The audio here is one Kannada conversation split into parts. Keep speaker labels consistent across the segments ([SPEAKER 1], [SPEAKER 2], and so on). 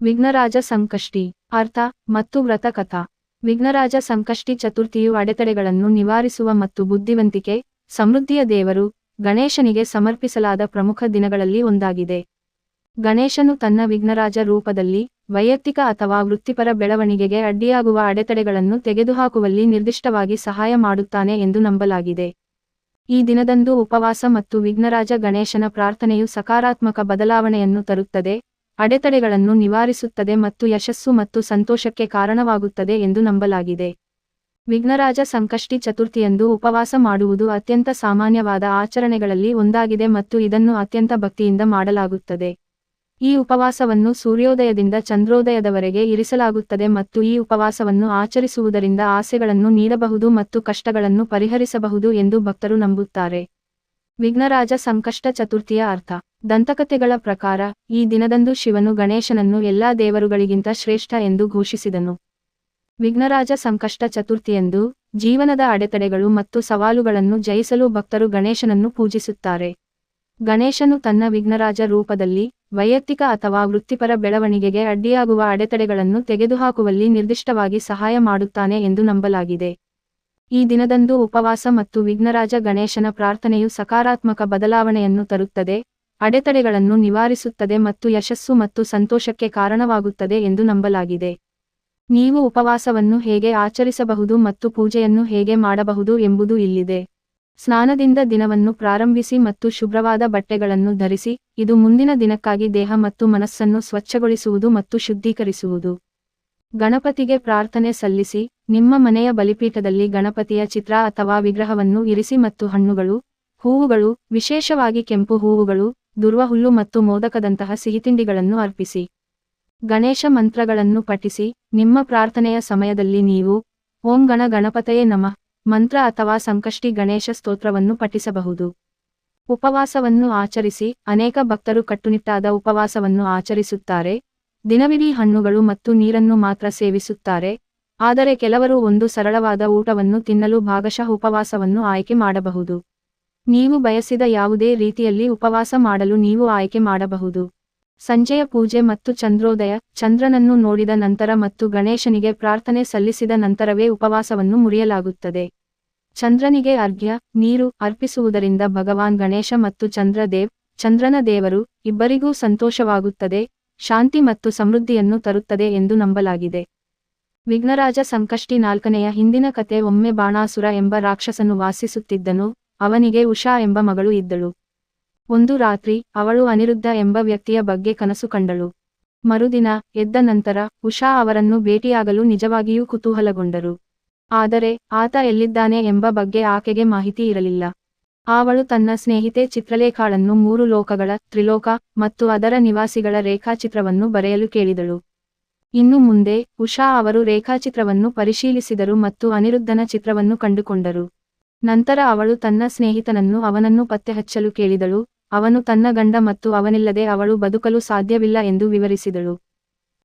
[SPEAKER 1] ವಿಘ್ನರಾಜ ಸಂಕಷ್ಟಿ, ಅರ್ಥ, ಮತ್ತು ವ್ರತಕಥಾ. ವಿಘ್ನರಾಜ ಸಂಕಷ್ಟಿ ಚತುರ್ಥಿಯು ಅಡೆತಡೆಗಳನ್ನು ನಿವಾರಿಸುವ ಮತ್ತು ಬುದ್ಧಿವಂತಿಕೆ, ಸಮೃದ್ಧಿಯ ದೇವರು, ಗಣೇಶನಿಗೆ ಸಮರ್ಪಿಸಲಾದ ಪ್ರಮುಖ ದಿನಗಳಲ್ಲಿ ಒಂದಾಗಿದೆ. ಗಣೇಶನು ತನ್ನ ವಿಘ್ನರಾಜ ರೂಪದಲ್ಲಿ, ವೈಯಕ್ತಿಕ ಅಥವಾ ವೃತ್ತಿಪರ ಬೆಳವಣಿಗೆಗೆ ಅಡ್ಡಿಯಾಗುವ ಅಡೆತಡೆಗಳನ್ನು ತೆಗೆದುಹಾಕುವಲ್ಲಿ ನಿರ್ದಿಷ್ಟವಾಗಿ ಸಹಾಯ ಮಾಡುತ್ತಾನೆ ಎಂದು ನಂಬಲಾಗಿದೆ. ಈ ದಿನದಂದು ಉಪವಾಸ ಮತ್ತು ವಿಘ್ನರಾಜ ಗಣೇಶನ ಪ್ರಾರ್ಥನೆಯು ಸಕಾರಾತ್ಮಕ ಬದಲಾವಣೆಯನ್ನು ತರುತ್ತದೆ ಅಡೆತಡೆಗಳನ್ನು ನಿವಾರಿಸುತ್ತದೆ ಮತ್ತು ಯಶಸ್ಸು ಮತ್ತು ಸಂತೋಷಕ್ಕೆ ಕಾರಣವಾಗುತ್ತದೆ ಎಂದು ನಂಬಲಾಗಿದೆ. ವಿಘ್ನರಾಜ ಸಂಕಷ್ಟಿ ಚತುರ್ಥಿಯಂದು ಉಪವಾಸ ಮಾಡುವುದು ಅತ್ಯಂತ ಸಾಮಾನ್ಯವಾದ ಆಚರಣೆಗಳಲ್ಲಿ ಒಂದಾಗಿದೆ ಮತ್ತು ಇದನ್ನು ಅತ್ಯಂತ ಭಕ್ತಿಯಿಂದ ಮಾಡಲಾಗುತ್ತದೆ. ಈ ಉಪವಾಸವನ್ನು ಸೂರ್ಯೋದಯದಿಂದ ಚಂದ್ರೋದಯದವರೆಗೆ ಇರಿಸಲಾಗುತ್ತದೆ ಮತ್ತು ಈ ಉಪವಾಸವನ್ನು ಆಚರಿಸುವುದರಿಂದ ಆಸೆಗಳನ್ನು ನೀಡಬಹುದು ಮತ್ತು ಕಷ್ಟಗಳನ್ನು ಪರಿಹರಿಸಬಹುದು ಎಂದು ಭಕ್ತರು ನಂಬುತ್ತಾರೆ. ವಿಘ್ನರಾಜ ಸಂಕಷ್ಟ ಚತುರ್ಥಿಯ ಅರ್ಥ. ದಂತಕಥೆಗಳ ಪ್ರಕಾರ, ಈ ದಿನದಂದು ಶಿವನು ಗಣೇಶನನ್ನು ಎಲ್ಲಾ ದೇವರುಗಳಿಗಿಂತ ಶ್ರೇಷ್ಠ ಎಂದು ಘೋಷಿಸಿದನು. ವಿಘ್ನರಾಜ ಸಂಕಷ್ಟ ಚತುರ್ಥಿಯಂದು ಜೀವನದ ಅಡೆತಡೆಗಳು ಮತ್ತು ಸವಾಲುಗಳನ್ನು ಜಯಿಸಲು ಭಕ್ತರು ಗಣೇಶನನ್ನು ಪೂಜಿಸುತ್ತಾರೆ. ಗಣೇಶನು ತನ್ನ ವಿಘ್ನರಾಜ ರೂಪದಲ್ಲಿ ವೈಯಕ್ತಿಕ ಅಥವಾ ವೃತ್ತಿಪರ ಬೆಳವಣಿಗೆಗೆ ಅಡ್ಡಿಯಾಗುವ ಅಡೆತಡೆಗಳನ್ನು ತೆಗೆದುಹಾಕುವಲ್ಲಿ ನಿರ್ದಿಷ್ಟವಾಗಿ ಸಹಾಯ ಮಾಡುತ್ತಾನೆ ಎಂದು ನಂಬಲಾಗಿದೆ. ಈ ದಿನದಂದು ಉಪವಾಸ ಮತ್ತು ವಿಘ್ನರಾಜ ಗಣೇಶನ ಪ್ರಾರ್ಥನೆಯು ಸಕಾರಾತ್ಮಕ ಬದಲಾವಣೆಯನ್ನು ತರುತ್ತದೆ, ಅಡೆತಡೆಗಳನ್ನು ನಿವಾರಿಸುತ್ತದೆ ಮತ್ತು ಯಶಸ್ಸು ಮತ್ತು ಸಂತೋಷಕ್ಕೆ ಕಾರಣವಾಗುತ್ತದೆ ಎಂದು ನಂಬಲಾಗಿದೆ. ನೀವು ಉಪವಾಸವನ್ನು ಹೇಗೆ ಆಚರಿಸಬಹುದು ಮತ್ತು ಪೂಜೆಯನ್ನು ಹೇಗೆ ಮಾಡಬಹುದು ಎಂಬುದು ಇಲ್ಲಿದೆ. ಸ್ನಾನದಿಂದ ದಿನವನ್ನು ಪ್ರಾರಂಭಿಸಿ ಮತ್ತು ಶುಭ್ರವಾದ ಬಟ್ಟೆಗಳನ್ನು ಧರಿಸಿ, ಇದು ಮುಂದಿನ ದಿನಕ್ಕಾಗಿ ದೇಹ ಮತ್ತು ಮನಸ್ಸನ್ನು ಸ್ವಚ್ಛಗೊಳಿಸುವುದು ಮತ್ತು ಶುದ್ಧೀಕರಿಸುವುದು. ಗಣಪತಿಗೆ ಪ್ರಾರ್ಥನೆ ಸಲ್ಲಿಸಿ, ನಿಮ್ಮ ಮನೆಯ ಬಲಿಪೀಠದಲ್ಲಿ ಗಣಪತಿಯ ಚಿತ್ರ ಅಥವಾ ವಿಗ್ರಹವನ್ನು ಇರಿಸಿ ಮತ್ತು ಹಣ್ಣುಗಳು, ಹೂವುಗಳು, ವಿಶೇಷವಾಗಿ ಕೆಂಪು ಹೂವುಗಳು ದುರ್ವಹುಲ್ಲು ಮತ್ತು ಮೋದಕದಂತಹ ಸಿಹಿತಿಂಡಿಗಳನ್ನು ಅರ್ಪಿಸಿ. ಗಣೇಶ ಮಂತ್ರಗಳನ್ನು ಪಠಿಸಿ, ನಿಮ್ಮ ಪ್ರಾರ್ಥನೆಯ ಸಮಯದಲ್ಲಿ ನೀವು, ಓಂ ಗಣ ಗಣಪತಯೇ ನಮಃ, ಮಂತ್ರ ಅಥವಾ ಸಂಕಷ್ಟಿ ಗಣೇಶ ಸ್ತೋತ್ರವನ್ನು ಪಠಿಸಬಹುದು. ಉಪವಾಸವನ್ನು ಆಚರಿಸಿ, ಅನೇಕ ಭಕ್ತರು ಕಟ್ಟುನಿಟ್ಟಾದ ಉಪವಾಸವನ್ನು ಆಚರಿಸುತ್ತಾರೆ. ದಿನವಿಡೀ ಹಣ್ಣುಗಳು ಮತ್ತು ನೀರನ್ನು ಮಾತ್ರ ಸೇವಿಸುತ್ತಾರೆ, ಆದರೆ ಕೆಲವರು ಒಂದು ಸರಳವಾದ ಊಟವನ್ನು ತಿನ್ನಲು ಭಾಗಶಃ ಉಪವಾಸವನ್ನು ಆಯ್ಕೆ ಮಾಡಬಹುದು. ನೀವು ಬಯಸಿದ ಯಾವುದೇ ರೀತಿಯಲ್ಲಿ ಉಪವಾಸ ಮಾಡಲು ನೀವು ಆಯ್ಕೆ ಮಾಡಬಹುದು. ಸಂಜೆಯ ಪೂಜೆ ಮತ್ತು ಚಂದ್ರೋದಯ, ಚಂದ್ರನನ್ನು ನೋಡಿದ ನಂತರ ಮತ್ತು ಗಣೇಶನಿಗೆ ಪ್ರಾರ್ಥನೆ ಸಲ್ಲಿಸಿದ ನಂತರವೇ ಉಪವಾಸವನ್ನು ಮುರಿಯಲಾಗುತ್ತದೆ. ಚಂದ್ರನಿಗೆ ಅರ್ಘ್ಯ, ನೀರು ಅರ್ಪಿಸುವುದರಿಂದ ಭಗವಾನ್ ಗಣೇಶ ಮತ್ತು ಚಂದ್ರದೇವ್, ಚಂದ್ರನ ದೇವರು ಇಬ್ಬರಿಗೂ ಸಂತೋಷವಾಗುತ್ತದೆ ಶಾಂತಿ ಮತ್ತು ಸಮೃದ್ಧಿಯನ್ನು ತರುತ್ತದೆ ಎಂದು ನಂಬಲಾಗಿದೆ. ವಿಘ್ನರಾಜ ಸಂಕಷ್ಟಿ ನಾಲ್ಕನೆಯ ಹಿಂದಿನ ಕತೆ, ಒಮ್ಮೆ ಬಾಣಾಸುರ ಎಂಬ ರಾಕ್ಷಸನು ವಾಸಿಸುತ್ತಿದ್ದನು, ಅವನಿಗೆ ಉಷಾ ಎಂಬ ಮಗಳು ಇದ್ದಳು. ಒಂದು ರಾತ್ರಿ, ಅವಳು ಅನಿರುದ್ಧ ಎಂಬ ವ್ಯಕ್ತಿಯ ಬಗ್ಗೆ ಕನಸು ಕಂಡಳು. ಮರುದಿನ, ಎದ್ದ ನಂತರ, ಉಷಾ ಅವರನ್ನು ಭೇಟಿಯಾಗಲು ನಿಜವಾಗಿಯೂ ಕುತೂಹಲಗೊಂಡರು. ಆದರೆ, ಆತ ಎಲ್ಲಿದ್ದಾನೆ ಎಂಬ ಬಗ್ಗೆ ಆಕೆಗೆ ಮಾಹಿತಿ ಇರಲಿಲ್ಲ. ಅವಳು ತನ್ನ ಸ್ನೇಹಿತೆ ಚಿತ್ರಲೇಖಾಳನ್ನು ಮೂರು ಲೋಕಗಳ, ತ್ರಿಲೋಕ ಮತ್ತು ಅದರ ನಿವಾಸಿಗಳ ರೇಖಾಚಿತ್ರವನ್ನು ಬರೆಯಲು ಕೇಳಿದಳು. ಇನ್ನು ಮುಂದೆ, ಉಷಾ ಅವರು ರೇಖಾಚಿತ್ರವನ್ನು ಪರಿಶೀಲಿಸಿದರು ಮತ್ತು ಅನಿರುದ್ಧನ ಚಿತ್ರವನ್ನು ಕಂಡುಕೊಂಡರು. ನಂತರ ಅವಳು ತನ್ನ ಸ್ನೇಹಿತನನ್ನು ಅವನನ್ನು ಪತ್ತೆಹಚ್ಚಲು ಕೇಳಿದಳು, ಅವನು ತನ್ನ ಗಂಡ ಮತ್ತು ಅವನಿಲ್ಲದೆ ಅವಳು ಬದುಕಲು ಸಾಧ್ಯವಿಲ್ಲ ಎಂದು ವಿವರಿಸಿದಳು.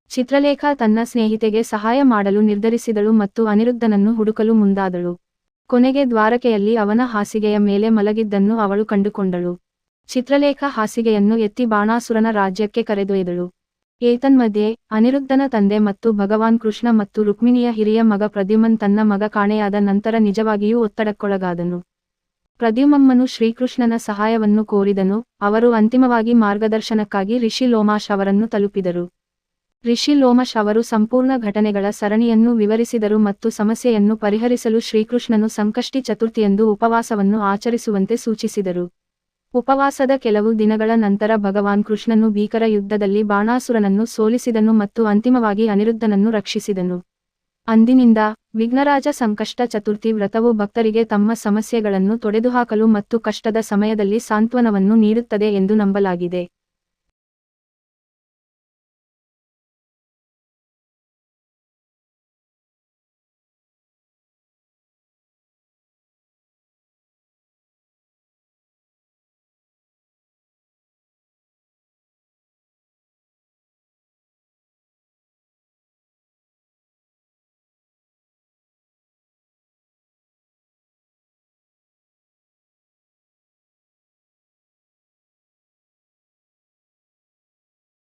[SPEAKER 1] ಚಿತ್ರಲೇಖಾ ತನ್ನ ಸ್ನೇಹಿತೆಗೆ ಸಹಾಯ ಮಾಡಲು ನಿರ್ಧರಿಸಿದಳು ಮತ್ತು ಅನಿರುದ್ಧನನ್ನು ಹುಡುಕಲು ಮುಂದಾದಳು. ಕೊನೆಗೆ ದ್ವಾರಕೆಯಲ್ಲಿ ಅವನ ಹಾಸಿಗೆಯ ಮೇಲೆ ಮಲಗಿದ್ದನ್ನು ಅವಳು ಕಂಡುಕೊಂಡಳು. ಚಿತ್ರಲೇಖ ಹಾಸಿಗೆಯನ್ನು ಎತ್ತಿ ಬಾಣಾಸುರನ ರಾಜ್ಯಕ್ಕೆ ಕರೆದೊಯ್ದಳು. ಏತನ್ಮಧ್ಯೆ, ಅನಿರುದ್ಧನ ತಂದೆ ಮತ್ತು ಭಗವಾನ್ ಕೃಷ್ಣ ಮತ್ತು ರುಕ್ಮಿಣಿಯ ಹಿರಿಯ ಮಗ ಪ್ರದ್ಯುಮನ್ ತನ್ನ ಮಗ ಕಾಣೆಯಾದ ನಂತರ ನಿಜವಾಗಿಯೂ ಒತ್ತಡಕ್ಕೊಳಗಾದನು. ಪ್ರದ್ಯುಮಮ್ಮನು ಶ್ರೀಕೃಷ್ಣನ ಸಹಾಯವನ್ನು ಕೋರಿದನು, ಅವರು ಅಂತಿಮವಾಗಿ ಮಾರ್ಗದರ್ಶನಕ್ಕಾಗಿ ರಿಷಿ ಲೋಮಾಶ್ ಅವರನ್ನು ತಲುಪಿದರು. ರಿಷಿ ಲೋಮಶ್ ಅವರು ಸಂಪೂರ್ಣ ಘಟನೆಗಳ ಸರಣಿಯನ್ನು ವಿವರಿಸಿದರು ಮತ್ತು ಸಮಸ್ಯೆಯನ್ನು ಪರಿಹರಿಸಲು ಶ್ರೀಕೃಷ್ಣನು ಸಂಕಷ್ಟಿ ಚತುರ್ಥಿಯಂದು ಉಪವಾಸವನ್ನು ಆಚರಿಸುವಂತೆ ಸೂಚಿಸಿದರು. ಉಪವಾಸದ ಕೆಲವು ದಿನಗಳ ನಂತರ ಭಗವಾನ್ ಕೃಷ್ಣನು ಭೀಕರ ಯುದ್ಧದಲ್ಲಿ ಬಾಣಾಸುರನನ್ನು ಸೋಲಿಸಿದನು ಮತ್ತು ಅಂತಿಮವಾಗಿ ಅನಿರುದ್ಧನನ್ನು ರಕ್ಷಿಸಿದನು. ಅಂದಿನಿಂದ ವಿಘ್ನರಾಜ ಸಂಕಷ್ಟ ಚತುರ್ಥಿ ವ್ರತವು ಭಕ್ತರಿಗೆ ತಮ್ಮ ಸಮಸ್ಯೆಗಳನ್ನು ತೊಡೆದುಹಾಕಲು ಮತ್ತು ಕಷ್ಟದ ಸಮಯದಲ್ಲಿ ಸಾಂತ್ವನವನ್ನು ನೀಡುತ್ತದೆ ಎಂದು ನಂಬಲಾಗಿದೆ.